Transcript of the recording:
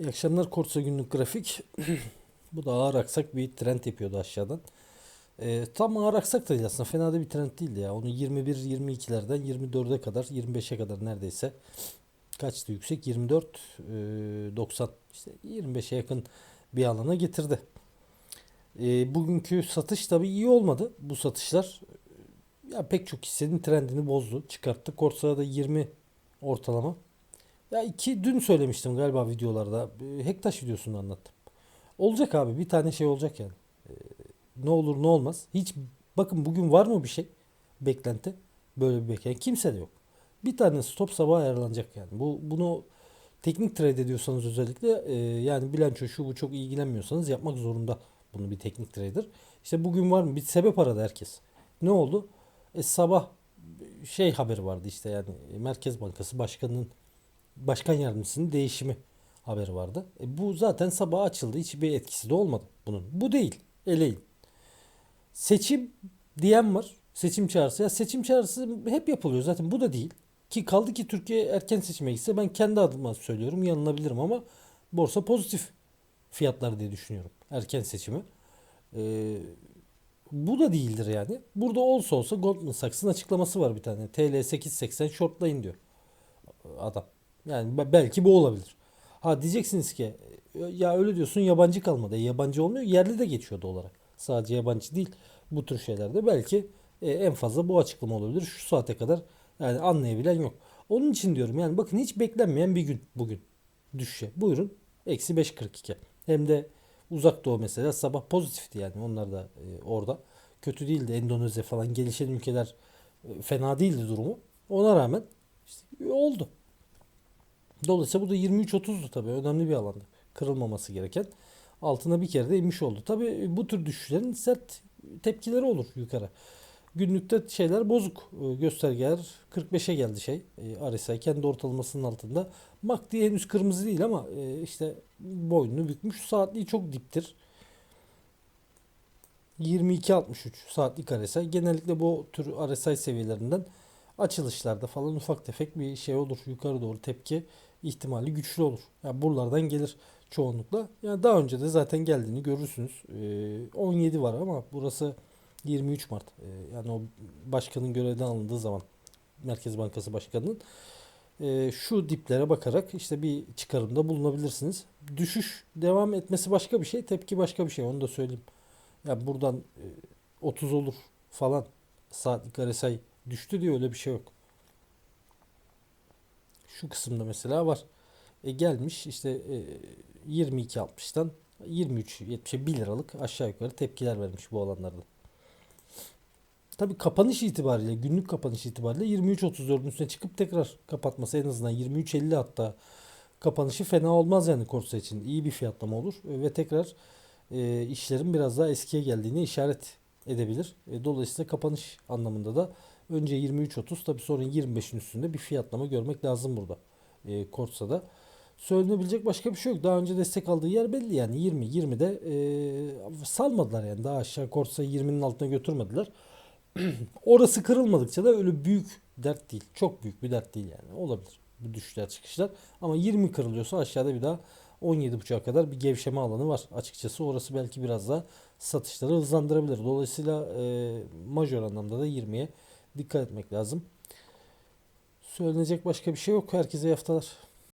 İyi akşamlar Korsa günlük grafik. Bu da ağır aksak bir trend yapıyordu aşağıdan. Ee, tam ağır aksak da değil aslında fena da bir trend değildi ya. Onu 21-22'lerden 24'e kadar 25'e kadar neredeyse kaçtı yüksek 24 e, 90 işte 25'e yakın bir alana getirdi. Ee, bugünkü satış tabii iyi olmadı. Bu satışlar e, ya pek çok hissenin trendini bozdu. Çıkarttı. Korsa'da da 20 ortalama. Ya iki dün söylemiştim galiba videolarda. E, Hektaş videosunda anlattım. Olacak abi bir tane şey olacak yani. E, ne olur ne olmaz. Hiç bakın bugün var mı bir şey? Beklenti. Böyle bir beklenti. Kimse de yok. Bir tane stop sabah ayarlanacak yani. Bu bunu teknik trade ediyorsanız özellikle e, yani bilanço şu bu çok ilgilenmiyorsanız yapmak zorunda bunu bir teknik trader. İşte bugün var mı? Bir sebep aradı herkes. Ne oldu? E, sabah şey haberi vardı işte yani Merkez Bankası Başkanı'nın başkan yardımcısının değişimi haberi vardı. E, bu zaten sabah açıldı. Hiçbir etkisi de olmadı bunun. Bu değil. Eleyin. Seçim diyen var. Seçim çağrısı. Ya seçim çağrısı hep yapılıyor zaten. Bu da değil. Ki kaldı ki Türkiye erken seçime gitse ben kendi adıma söylüyorum yanılabilirim ama borsa pozitif fiyatlar diye düşünüyorum. Erken seçimi. Ee, bu da değildir yani. Burada olsa olsa Goldman Sachs'ın açıklaması var bir tane. TL 8.80 shortlayın diyor adam. Yani be- belki bu olabilir. Ha diyeceksiniz ki ya öyle diyorsun yabancı kalmadı. E, yabancı olmuyor. Yerli de geçiyordu olarak. Sadece yabancı değil. Bu tür şeylerde belki e, en fazla bu açıklama olabilir. Şu saate kadar yani anlayabilen yok. Onun için diyorum yani bakın hiç beklenmeyen bir gün bugün düşüşe. Buyurun. Eksi 5.42. Hem de uzak doğu mesela sabah pozitifti yani onlar da e, orada. Kötü değildi. Endonezya falan gelişen ülkeler e, fena değildi durumu. Ona rağmen işte oldu. Dolayısıyla bu da 23.30'du tabii. Önemli bir alanda. Kırılmaması gereken. Altına bir kere de inmiş oldu. Tabii bu tür düşüşlerin sert tepkileri olur yukarı. Günlükte şeyler bozuk. Ee, Göstergeler 45'e geldi şey. E, RSI kendi ortalamasının altında. MACD henüz kırmızı değil ama e, işte boynunu bükmüş. Saatliği çok diptir. 22.63 saatlik RSI. Genellikle bu tür RSI seviyelerinden açılışlarda falan ufak tefek bir şey olur. Yukarı doğru tepki ihtimali güçlü olur. Yani buralardan gelir çoğunlukla. Yani daha önce de zaten geldiğini görürsünüz. Ee, 17 var ama burası 23 Mart. Ee, yani o başkanın görevden alındığı zaman Merkez Bankası Başkanı'nın ee, şu diplere bakarak işte bir çıkarımda bulunabilirsiniz. Düşüş devam etmesi başka bir şey, tepki başka bir şey. Onu da söyleyeyim. Yani buradan e, 30 olur falan saatlik RSI düştü diye öyle bir şey yok. Şu kısımda mesela var. E gelmiş işte e, 22.60'tan 23.70'e 1 liralık aşağı yukarı tepkiler vermiş bu alanlarda. Tabi kapanış itibariyle günlük kapanış itibariyle 23.34'ün üstüne çıkıp tekrar kapatması en azından 23.50 hatta kapanışı fena olmaz yani Korsa için. iyi bir fiyatlama olur ve tekrar e, işlerin biraz daha eskiye geldiğini işaret edebilir. E, dolayısıyla kapanış anlamında da önce 23.30 tabi sonra 25'in üstünde bir fiyatlama görmek lazım burada e, Korsa'da. Söylenebilecek başka bir şey yok. Daha önce destek aldığı yer belli yani 20 20'de e, salmadılar yani daha aşağı Korsa'yı 20'nin altına götürmediler. Orası kırılmadıkça da öyle büyük dert değil. Çok büyük bir dert değil yani. Olabilir bu düşüşler çıkışlar. Ama 20 kırılıyorsa aşağıda bir daha 17.5'a kadar bir gevşeme alanı var. Açıkçası orası belki biraz daha satışları hızlandırabilir. Dolayısıyla e, majör anlamda da 20'ye dikkat etmek lazım. Söylenecek başka bir şey yok. Herkese iyi haftalar.